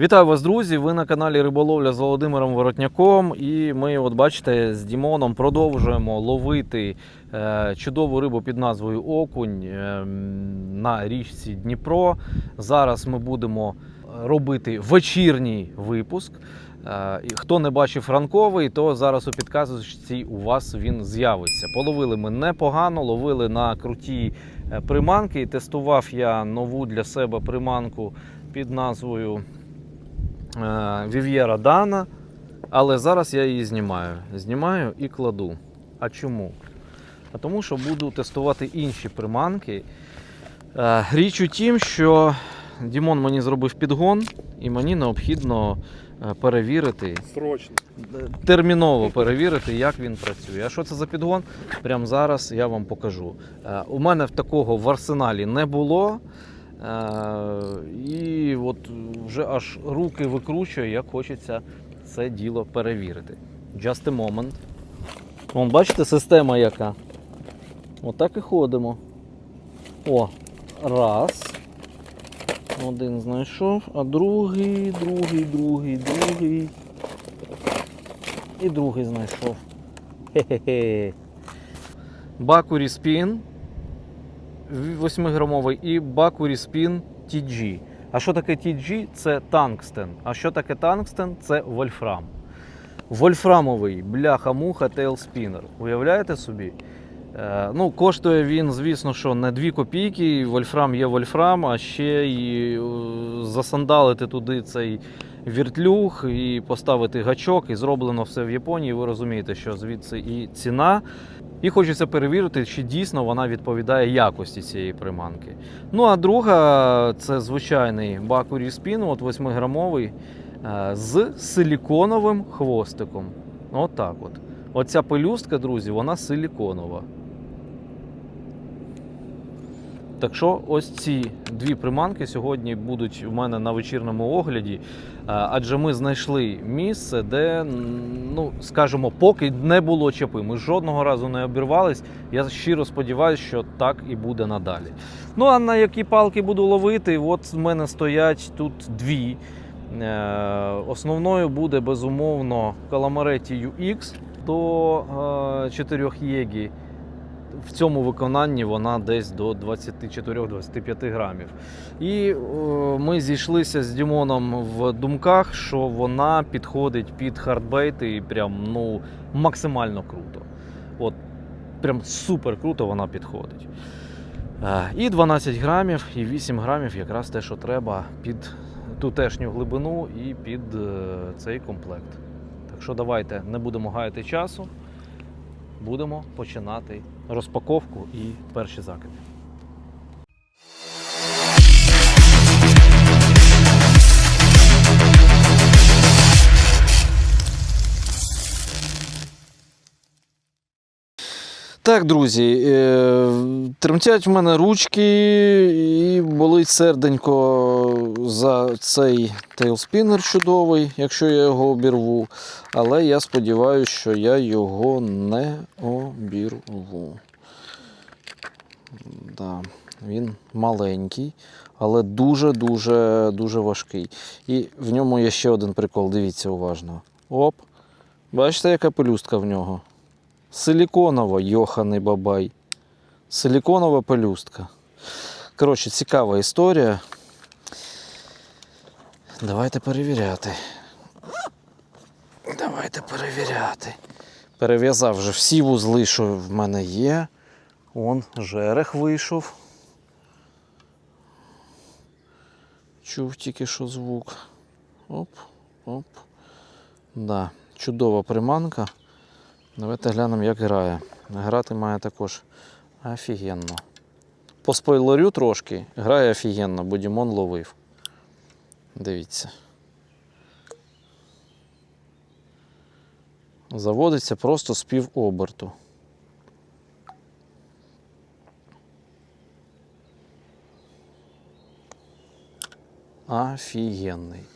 Вітаю вас, друзі! Ви на каналі Риболовля з Володимиром Воротняком. І ми, от бачите, з Дімоном продовжуємо ловити е, чудову рибу під назвою Окунь е, на річці Дніпро. Зараз ми будемо робити вечірній випуск. Е, Хто не бачив ранковий, то зараз у підказочці у вас він з'явиться. Половили ми непогано, ловили на круті приманки. Тестував я нову для себе приманку під назвою Вів'єра Дана, але зараз я її знімаю. Знімаю і кладу. А чому? А тому що буду тестувати інші приманки. Е, Річ у тім, що Дімон мені зробив підгон, і мені необхідно е, перевірити, Срочно. е, терміново перевірити, як він працює. А що це за підгон? Прямо зараз я вам покажу. Е, У мене такого в арсеналі не було. Е, І от вже аж руки викручує, як хочеться це діло перевірити. Just a moment. Вон, бачите, система яка. Отак і ходимо. О, раз. Один знайшов, а другий, другий, другий, другий. І другий знайшов. Хе-хе-хе. Бакурі спін 8-грамовий і Бакурі Spin TG. А що таке TG? Це тангстен. А що таке тангстен? Це вольфрам. Вольфрамовий бляха-муха тейлспінер. Уявляєте собі? Е, ну, коштує він, звісно, що не 2 копійки. Вольфрам є вольфрам, а ще й е, засандалити туди цей віртлюг і поставити гачок, і зроблено все в Японії. Ви розумієте, що звідси і ціна. І хочеться перевірити, чи дійсно вона відповідає якості цієї приманки. Ну а друга це звичайний Бакурі спін, от 8-грамовий, е, з силіконовим хвостиком. От от. Оця пелюстка, друзі, вона силіконова. Так що ось ці дві приманки сьогодні будуть у мене на вечірньому огляді, е, адже ми знайшли місце, де, ну скажімо, поки не було чапи. Ми жодного разу не обірвались. Я щиро сподіваюся, що так і буде надалі. Ну а на які палки буду ловити? От в мене стоять тут дві. Е, Основною буде безумовно Calamare UX до 4 єгі. В цьому виконанні вона десь до 24-25 грамів. І е, ми зійшлися з Дімоном в думках, що вона підходить під хардбейти і прям ну, максимально круто. От прям супер круто вона підходить. Е, І 12 грамів, і 8 грамів якраз те, що треба під тутешню глибину і під е, цей комплект. Так що давайте не будемо гаяти часу, будемо починати розпаковку і перші закиди. Так, друзі, е, тремтять в мене ручки і болить серденько за цей тейлспінер чудовий, якщо я його обірву. Але я сподіваюся, що я його не обірву. Да, він маленький, але дуже-дуже дуже важкий. І в ньому є ще один прикол, дивіться уважно. Оп. Бачите, яка пелюстка в нього? Силіконова, йоханий бабай. Силіконова пелюстка. Коротше, цікава історія. Давайте перевіряти. Давайте перевіряти. Перев'язав вже всі вузли, що в мене є. Он жерех вийшов. Чув тільки що звук. Оп, оп. Да, чудова приманка. Давайте глянемо, як грає. Грати має також офігенно. По спойлерю трошки, грає офігенно, бо Дімон ловив. Дивіться. Заводиться просто з пів оберту. Офігенний.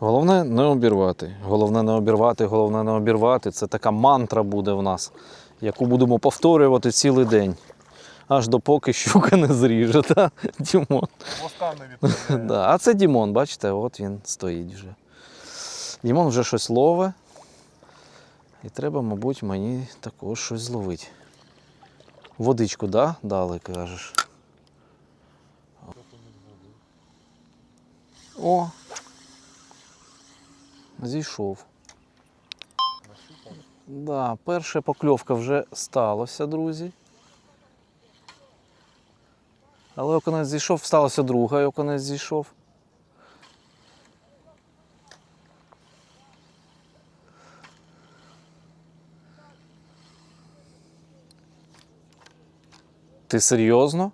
Головне не обірвати. Головне не обірвати, головне не обірвати. Це така мантра буде в нас, яку будемо повторювати цілий день. аж допоки щука не зріже. Та? Дімон. Не. Да. А це Дімон, бачите, от він стоїть вже. Дімон вже щось лове. І треба, мабуть, мені також щось зловити. Водичку, да? дали, кажеш. О! Зійшов. Да, перша покльовка вже сталося, друзі. Але оконець зійшов, сталося друга, і оконець зійшов. Ти серйозно?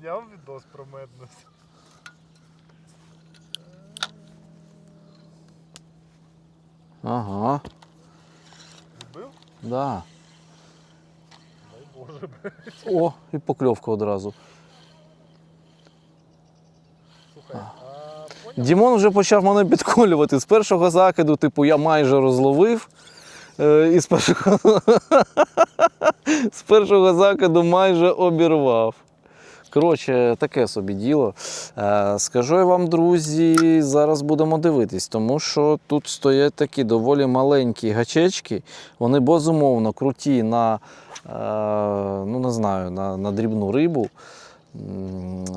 Зняв відос про меднес. Ага, Збив? Да. Боже. О, і покльовка одразу. Слухай, а? Дімон вже почав мене підколювати. З першого закиду, типу, я майже розловив. Е, І з першого, з першого закиду майже обірвав. Коротше, таке собі діло. Е, Скажу я вам, друзі, зараз будемо дивитись, тому що тут стоять такі доволі маленькі гачечки. Вони безумовно круті на, е, ну не знаю, на, на дрібну рибу.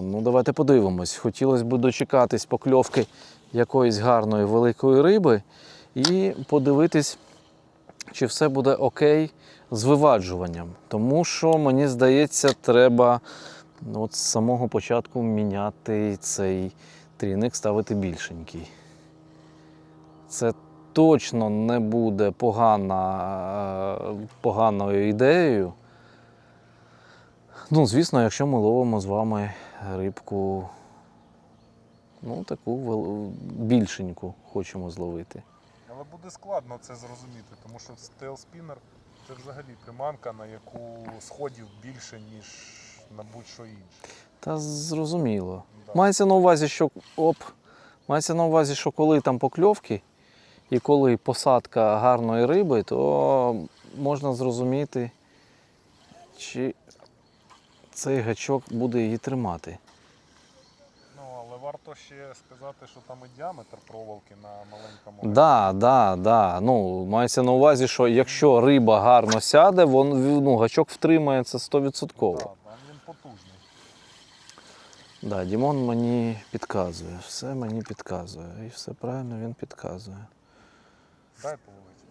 Ну, давайте подивимось. Хотілося б дочекатись покльовки якоїсь гарної великої риби і подивитись, чи все буде окей з виваджуванням. Тому що, мені здається, треба от з самого початку міняти цей трійник, ставити більшенький. Це точно не буде погана, е, поганою ідеєю. Ну, звісно, якщо ми ловимо з вами рибку, ну, таку більшеньку хочемо зловити. Але буде складно це зрозуміти, тому що стейл-спінер це взагалі приманка, на яку сходів більше, ніж на будь-що інше. Та зрозуміло. Да. Мається на увазі, що оп, мається на увазі, що коли там покльовки і коли посадка гарної риби, то можна зрозуміти, чи цей гачок буде її тримати. Ну, але варто ще сказати, що там і діаметр проволоки на маленькому. Да, да, да. Ну, мається на увазі, що якщо риба гарно сяде, вон, ну, гачок втримається 100%. Да, потужний. Да, Дімон мені підказує, все мені підказує. І все правильно він підказує. Дай половити.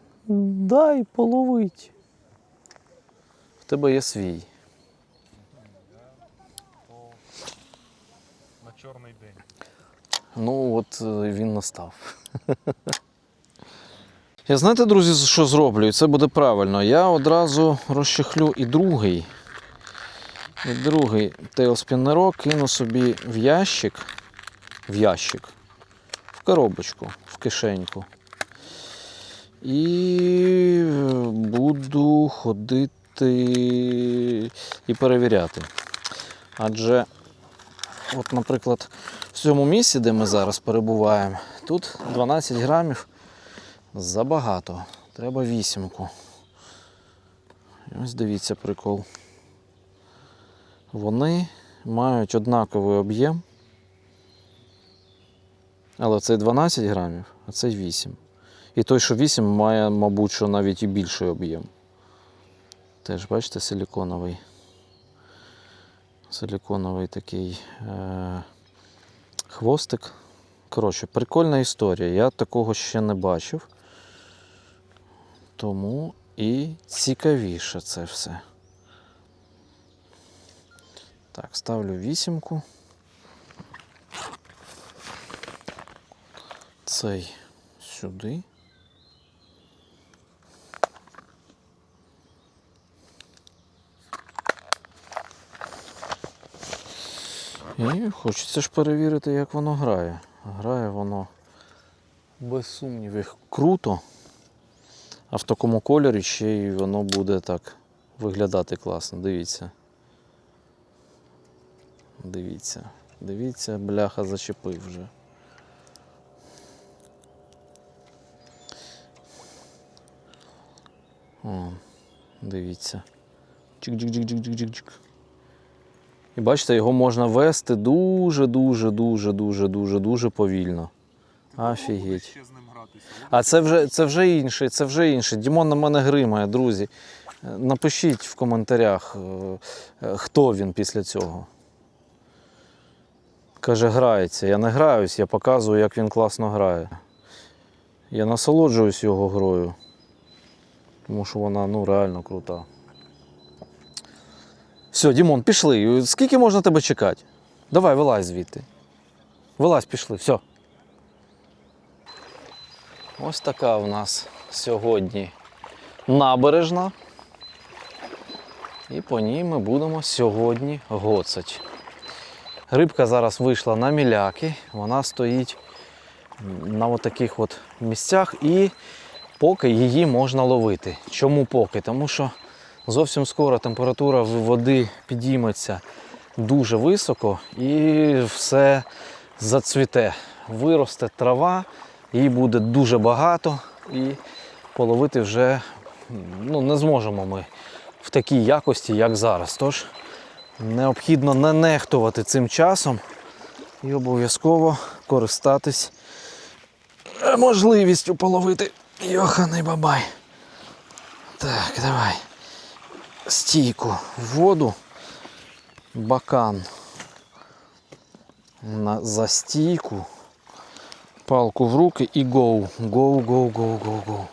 Дай половить. В тебе є свій. То на чорний день. Ну, от е, він настав. Я знаєте, друзі, що зроблю? І це буде правильно. Я одразу розчехлю і другий. Другий тейлспіннерок кину собі в ящик. В ящик. В коробочку, в кишеньку. І буду ходити і перевіряти. Адже, от, наприклад, в цьому місці, де ми зараз перебуваємо, тут 12 грамів забагато. Треба вісімку. Ось дивіться прикол. Вони мають однаковий об'єм. Але цей 12 грамів, а цей 8. І той, що 8, має, мабуть, що навіть і більший об'єм. Теж, бачите, силіконовий. Силіконовий такий е- хвостик. Коротше, прикольна історія. Я такого ще не бачив. Тому і цікавіше це все. Так, ставлю вісімку. Цей сюди. І хочеться ж перевірити, як воно грає. Грає воно без сумнівів круто. А в такому кольорі ще й воно буде так виглядати класно. Дивіться. Дивіться. Дивіться, бляха зачепив вже. О, Дивіться. Чик-чик-чик-чик-чик-чик. І бачите, його можна вести дуже, дуже, дуже, дуже, дуже, дуже повільно. Офігеть. А це вже, це вже інше, це вже інше. Дімон на мене гримає, друзі. Е, Напишіть в коментарях, е, е, хто він після цього. Каже, грається. Я не граюсь, я показую, як він класно грає. Я насолоджуюсь його грою. Тому що вона ну, реально крута. Все, Дімон, пішли. Скільки можна тебе чекати? Давай, вилазь звідти. Вилазь, пішли, все. Ось така в нас сьогодні набережна. І по ній ми будемо сьогодні гоцать. Рибка зараз вийшла на міляки, вона стоїть на таких от місцях і поки її можна ловити. Чому поки? Тому що зовсім скоро температура води підійметься дуже високо і все зацвіте. Виросте трава, її буде дуже багато і половити вже ну, не зможемо ми в такій якості, як зараз. Тож необхідно не нехтувати цим часом і обов'язково користатись е, можливістю половити йоханий бабай. Так, давай. Стійку в воду, бакан на, за стійку, палку в руки і гоу. Гоу, гоу, гоу, гоу, гоу.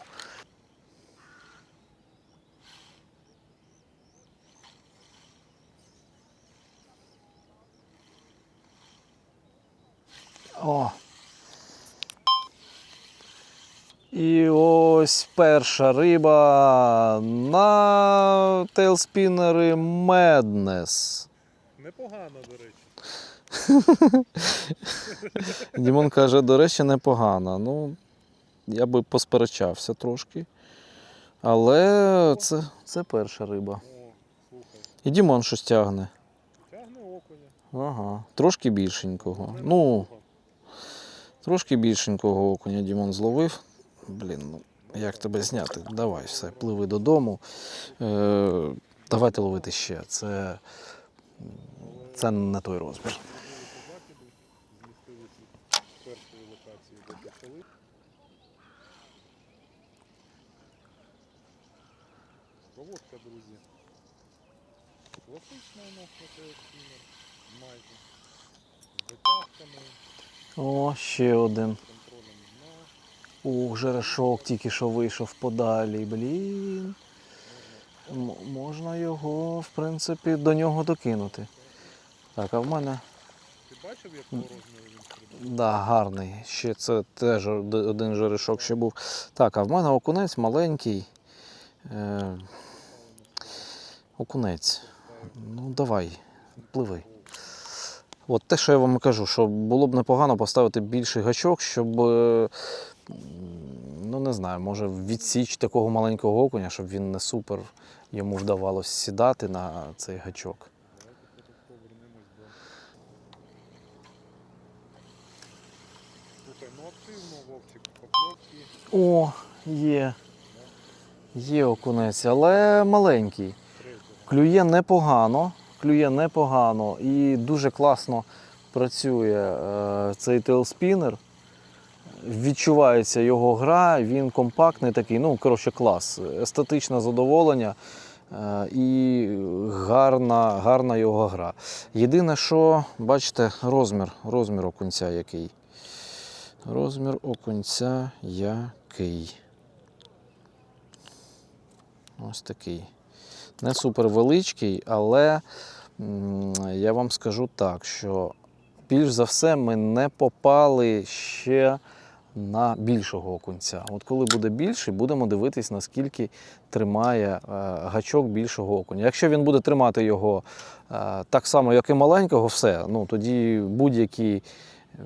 О. І ось перша риба на тейлспінери Madness. Непогано, до речі. Дімон каже, до речі, непогано. Ну, я би посперечався трошки. Але це, це перша риба. І Дімон щось тягне. Тягне окуня. Ага. Трошки більшенького. Ну, трошки більшенького окуня Дімон зловив. Блін, ну як тебе зняти? Давай, все, пливи додому. Е, давайте ловити ще. Це, це не той розмір. Проводка, друзі. Класична у нас на. Майже. З О, ще один. Ух, жерешок тільки що вийшов подалі. Блін. М- можна його, в принципі, до нього докинути. Так, а в мене. Ти бачив, якого розміру він стрибає? Да, гарний. Ще це теж один жерешок ще був. Так, а в мене окунець маленький. Е, окунець. Ну, давай, пливи. От те, що я вам кажу, що було б непогано поставити більший гачок, щоб, е, ну не знаю, може відсіч такого маленького окуня, щоб він не супер йому вдавалося сідати на цей гачок. О, є. Є окунець, але маленький. Клює непогано, клює непогано і дуже класно працює е, цей тейлспінер. Відчувається його гра, він компактний такий, ну, коротше, клас. Естетичне задоволення е, і гарна, гарна його гра. Єдине, що, бачите, розмір, розмір окунця який. Розмір окунця який. Ось такий не супер величкий, але я вам скажу так, що більш за все ми не попали ще на більшого окунця. От коли буде більший, будемо дивитись, наскільки тримає е, гачок більшого окуня. Якщо він буде тримати його е, так само, як і маленького, все, ну тоді будь-які е,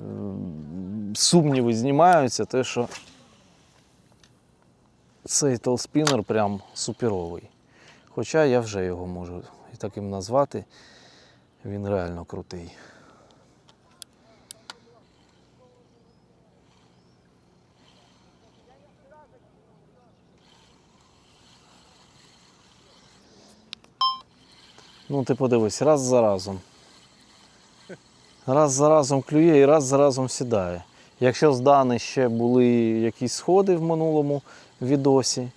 сумніви знімаються, те, що цей толспінер прям суперовий. Хоча я вже його можу і таким назвати. Він реально крутий. Ну, ти подивись, раз за разом. Раз за разом клює і раз за разом сідає. Якщо з Дани ще були якісь сходи в минулому відосі,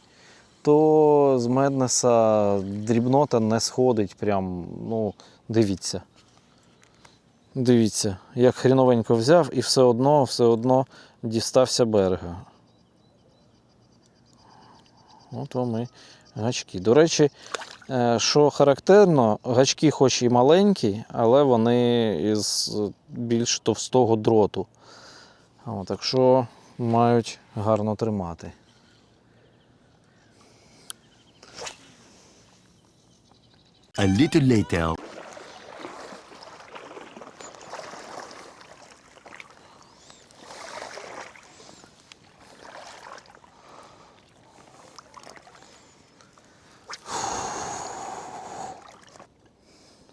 то з Меднеса дрібнота не сходить. Прям, ну, дивіться. Дивіться, як хріновенько взяв і все одно, все одно дістався берега. От вам і гачки. До речі, е, що характерно, гачки хоч і маленькі, але вони із більш товстого дроту. Так що мають гарно тримати. A little later.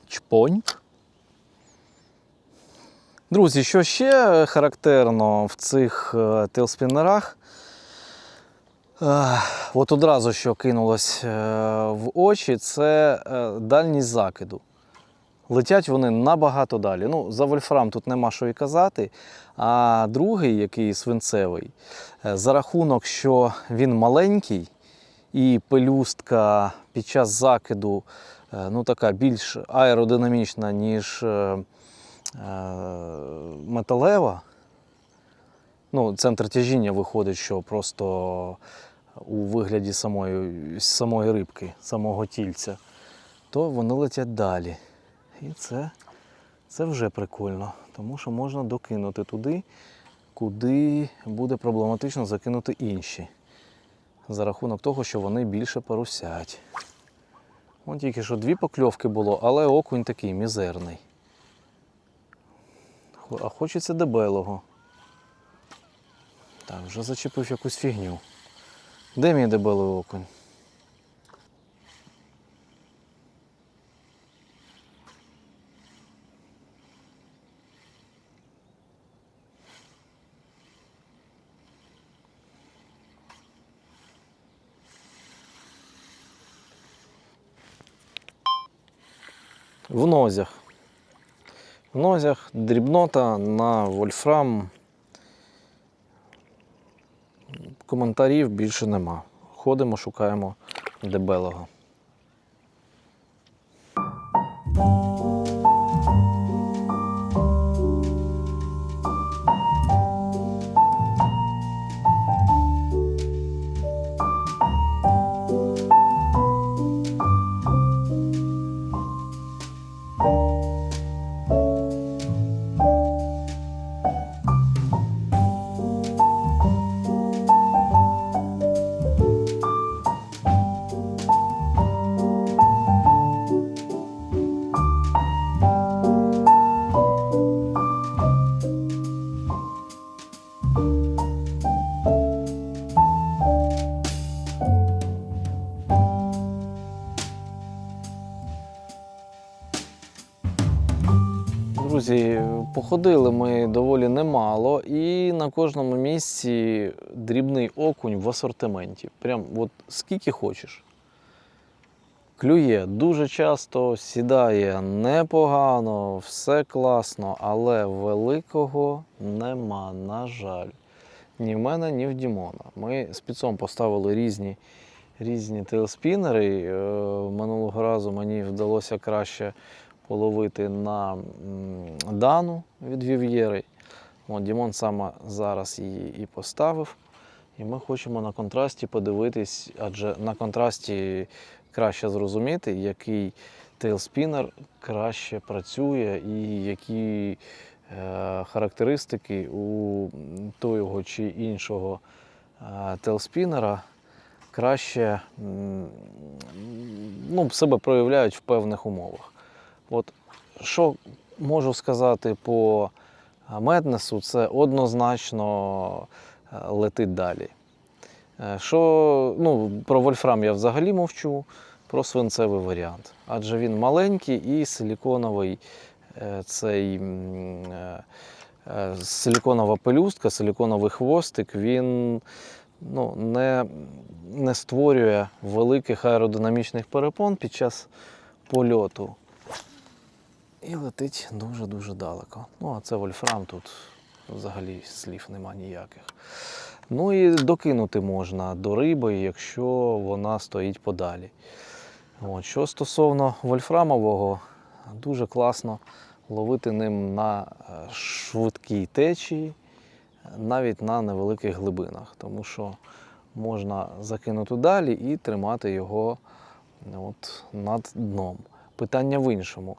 Чпоньк. Друзі, що ще характерно в цих е, тейлспінерах? Е, От одразу, що кинулось е, в очі, це е, дальність закиду. Летять вони набагато далі. Ну, за вольфрам тут нема що і казати. А другий, який свинцевий, е, за рахунок, що він маленький і пелюстка під час закиду ну, така більш аеродинамічна, ніж металева. Ну, центр тяжіння виходить, що просто у вигляді самої, самої рибки, самого тільця, то вони летять далі. І це, це вже прикольно, тому що можна докинути туди, куди буде проблематично закинути інші. За рахунок того, що вони більше парусять. От тільки що дві покльовки було, але окунь такий мізерний. А хочеться дебелого. Так, вже зачепив якусь фігню. Де мій дебелий окунь? В нозях. В нозях дрібнота на вольфрам. Коментарів більше нема. Ходимо, шукаємо дебелого. Походили ми доволі немало, і на кожному місці дрібний окунь в асортименті. Прям от скільки хочеш. Клює дуже часто, сідає непогано, все класно, але великого нема, на жаль. Ні в мене, ні в Дімона. Ми з піцом поставили різні, різні тейлспінери. Е, Минулого разу мені вдалося краще половити на Дану від Вів'єри. Дімон саме зараз її і поставив. І ми хочемо на контрасті подивитись, адже на контрасті краще зрозуміти, який тейлспінер краще працює і які е, характеристики у того чи іншого е, тейлспінера краще м, ну, себе проявляють в певних умовах. От що можу сказати по Меднесу, це однозначно е, летить далі. Е, Що, ну, про Вольфрам я взагалі мовчу, про свинцевий варіант. Адже він маленький і силіконовий е, цей е, е, силіконова пелюстка, силіконовий хвостик, він ну, не, не створює великих аеродинамічних перепон під час польоту. І летить дуже-дуже далеко. Ну, а це вольфрам тут взагалі слів нема ніяких. Ну і докинути можна до риби, якщо вона стоїть подалі. От. Що стосовно вольфрамового, дуже класно ловити ним на е, швидкій течії, навіть на невеликих глибинах, тому що можна закинути далі і тримати його от, над дном. Питання в іншому.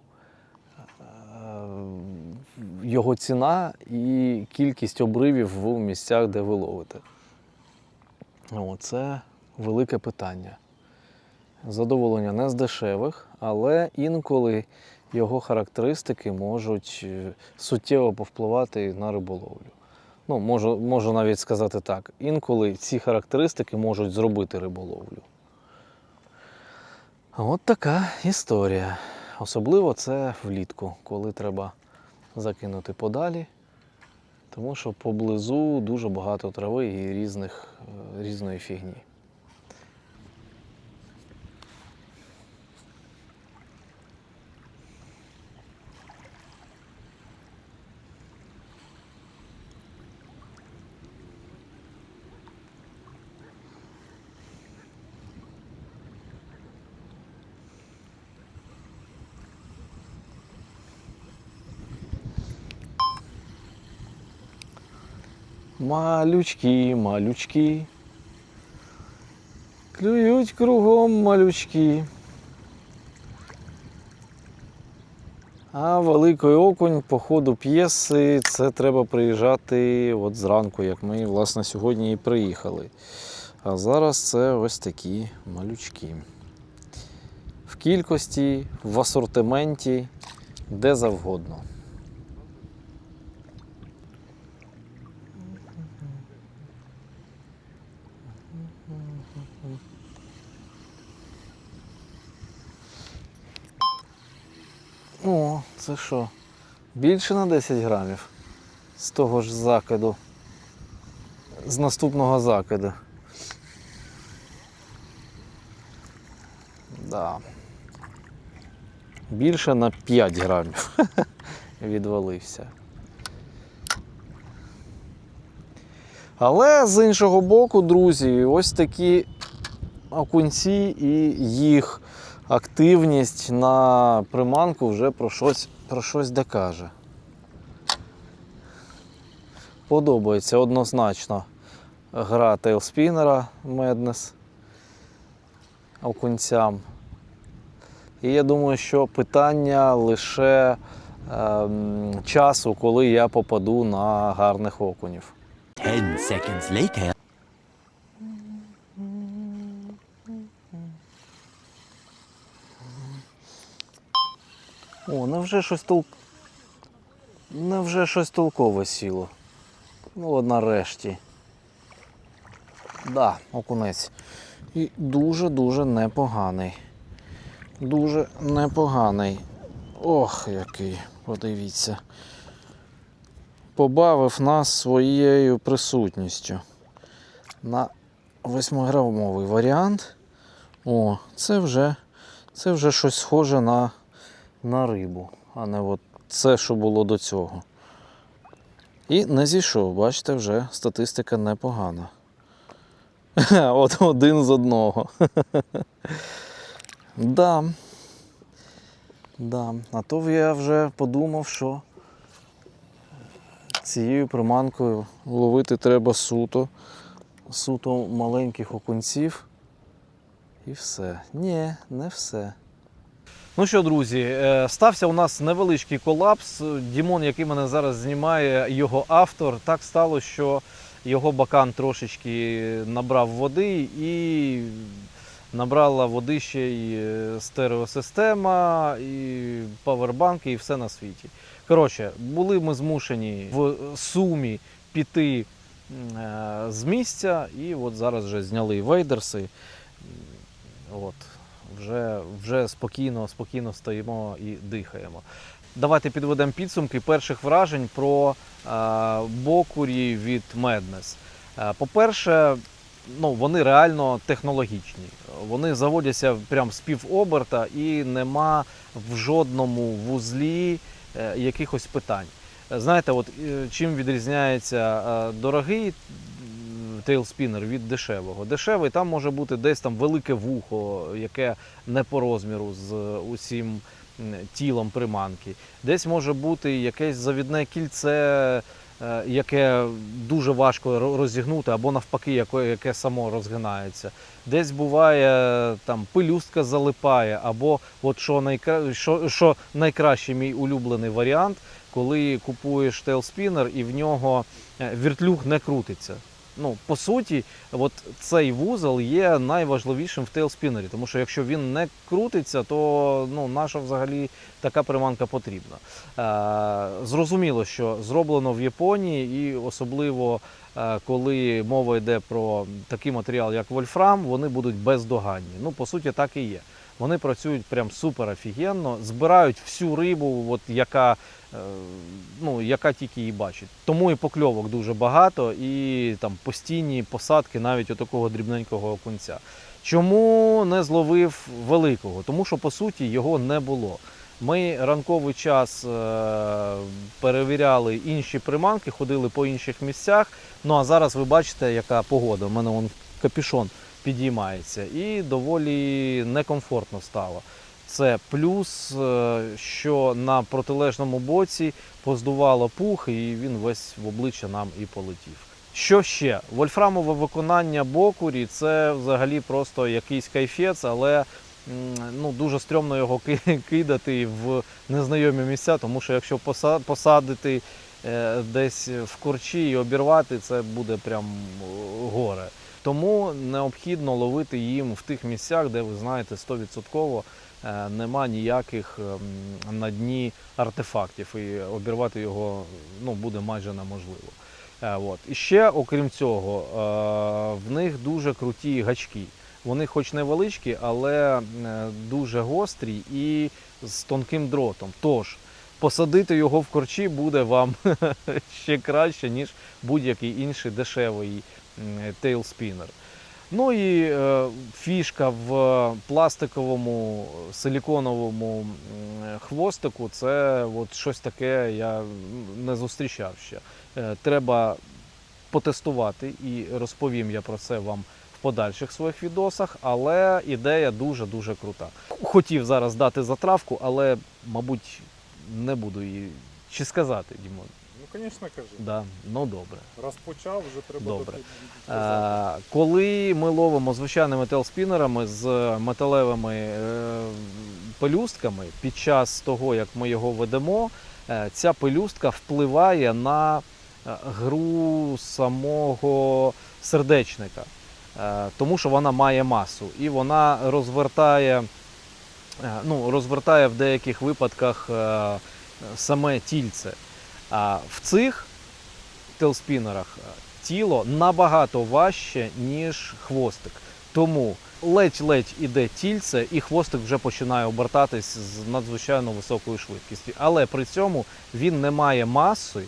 Е, Його ціна і кількість обривів в місцях, де ви ловите. Це велике питання. Задоволення не з дешевих, але інколи його характеристики можуть е, суттєво повпливати на риболовлю. Ну, можу, можу навіть сказати так: інколи ці характеристики можуть зробити риболовлю. От така історія. Особливо це влітку, коли треба закинути подалі, тому що поблизу дуже багато трави і різних, е, різної фігні. Малючки, малючки. Клюють кругом малючки. А великий окунь по ходу п'єси це треба приїжджати от зранку, як ми, власне, сьогодні і приїхали. А зараз це ось такі малючки. В кількості, в асортименті, де завгодно. О, це що? Більше на 10 грамів з того ж закиду. З наступного закиду. Да. Більше на 5 грамів відвалився. Але з іншого боку, друзі, ось такі окунці і їх активність на приманку вже про щось, про щось докаже. Подобається однозначно гра тейлспінера Madness окунцям. І я думаю, що питання лише ем, часу, коли я попаду на гарних окунів. Ten seconds later. О, невже щось тол... Невже щось толкове сіло. Ну, от нарешті. Да, окунець. І дуже-дуже непоганий. Дуже непоганий. Ох, який, подивіться. Побавив нас своєю присутністю. На 8-грамовий варіант. О, це вже, це вже щось схоже на на рибу, а не от це, що було до цього. І не зійшов, бачите, вже статистика непогана. От один з одного. да. Да. А то я вже подумав, що цією приманкою ловити треба суто, суто маленьких окунців. І все. Ні, не все. Ну що, друзі, е, стався у нас невеличкий колапс. Дімон, який мене зараз знімає, його автор. Так стало, що його бакан трошечки набрав води і набрала води ще й е, стереосистема, і павербанки, і все на світі. Коротше, були ми змушені в сумі піти е, з місця, і от зараз вже зняли вейдерси. От вже, вже спокійно, спокійно стоїмо і дихаємо. Давайте підведемо підсумки перших вражень про е, бокурі від. Е, по-перше, ну, вони реально технологічні. Вони заводяться прям з півоберта і нема в жодному вузлі е, якихось питань. Знаєте, от е, чим відрізняється дорогий тейлспінер від дешевого? Дешевий там може бути десь там велике вухо, яке не по розміру з усім тілом приманки. Десь може бути якесь завідне кільце, е, яке дуже важко розігнути, або навпаки, яке, яке само розгинається. Десь буває там пилюстка залипає, або от що, найкра... що, що найкращий мій улюблений варіант, коли купуєш тейлспінер і в нього е, віртлюг не крутиться. Ну, по суті, от цей вузол є найважливішим в тейлспінері, тому що якщо він не крутиться, то ну, наша взагалі така приманка потрібна. Е, зрозуміло, що зроблено в Японії, і особливо е, коли мова йде про такий матеріал, як вольфрам, вони будуть бездоганні. Ну, по суті, так і є. Вони працюють прям супер офігенно, збирають всю рибу, от, яка, е, ну, яка тільки її бачить. Тому і покльовок дуже багато, і там постійні посадки навіть у такого дрібненького окунця. Чому не зловив великого? Тому що по суті його не було. Ми ранковий час е, перевіряли інші приманки, ходили по інших місцях. Ну а зараз ви бачите, яка погода. У мене вон капюшон підіймається і доволі некомфортно стало. Це плюс, е, що на протилежному боці поздувало пух, і він весь в обличчя нам і полетів. Що ще? Вольфрамове виконання бокурі це взагалі просто якийсь кайфець, але ну, дуже стрьомно його кидати в незнайомі місця, тому що якщо посадити е, десь в корчі і обірвати, це буде прям е, горе. Тому необхідно ловити їм в тих місцях, де ви знаєте 100% е, нема ніяких ем, на дні артефактів, і обірвати його ну, буде майже неможливо. Е, От. І ще, окрім цього, е, в них дуже круті гачки. Вони хоч невеличкі, але дуже гострі і з тонким дротом. Тож, посадити його в корчі буде вам ще краще, ніж будь-який інший дешевий тейлспінер. Ну і е, фішка в пластиковому силіконовому хвостику це от щось таке я не зустрічав ще. Е, треба потестувати і розповім я про це вам в подальших своїх відосах, але ідея дуже-дуже крута. Хотів зараз дати затравку, але, мабуть, не буду її. Чи сказати, Дімон? Звісно, кажи. Да, ну добре. Розпочав, вже треба Добре. Е, коли ми ловимо звичайними телспінерами з металевими е, пелюстками, під час того, як ми його ведемо, е, ця пелюстка впливає на е, гру самого сердечника, е, тому що вона має масу і вона розвертає, е, ну, розвертає в деяких випадках е, саме тільце. В цих телспінерах е, тіло набагато важче, ніж хвостик. Тому ледь-ледь іде тільце, і хвостик вже починає обертатись з надзвичайно високою швидкістю. Але при цьому він не має маси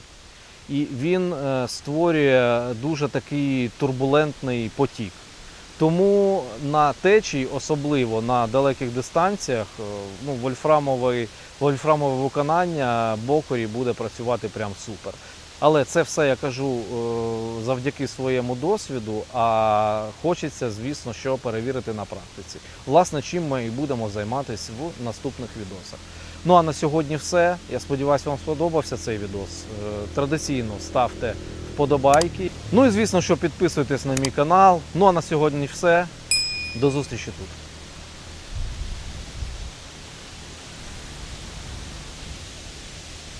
і він е, створює дуже такий турбулентний потік. Тому на течії, особливо на далеких дистанціях, е, ну, вольфрамовий, вольфрамове виконання бокорі буде працювати прям супер. Але це все я кажу е, завдяки своєму досвіду. А хочеться, звісно, що перевірити на практиці. Власне, чим ми і будемо займатися в наступних відосах. Ну а на сьогодні все. Я сподіваюся, вам сподобався цей відос. Е, Традиційно ставте вподобайки. Ну і звісно, що підписуйтесь на мій канал. Ну а на сьогодні все. До зустрічі тут.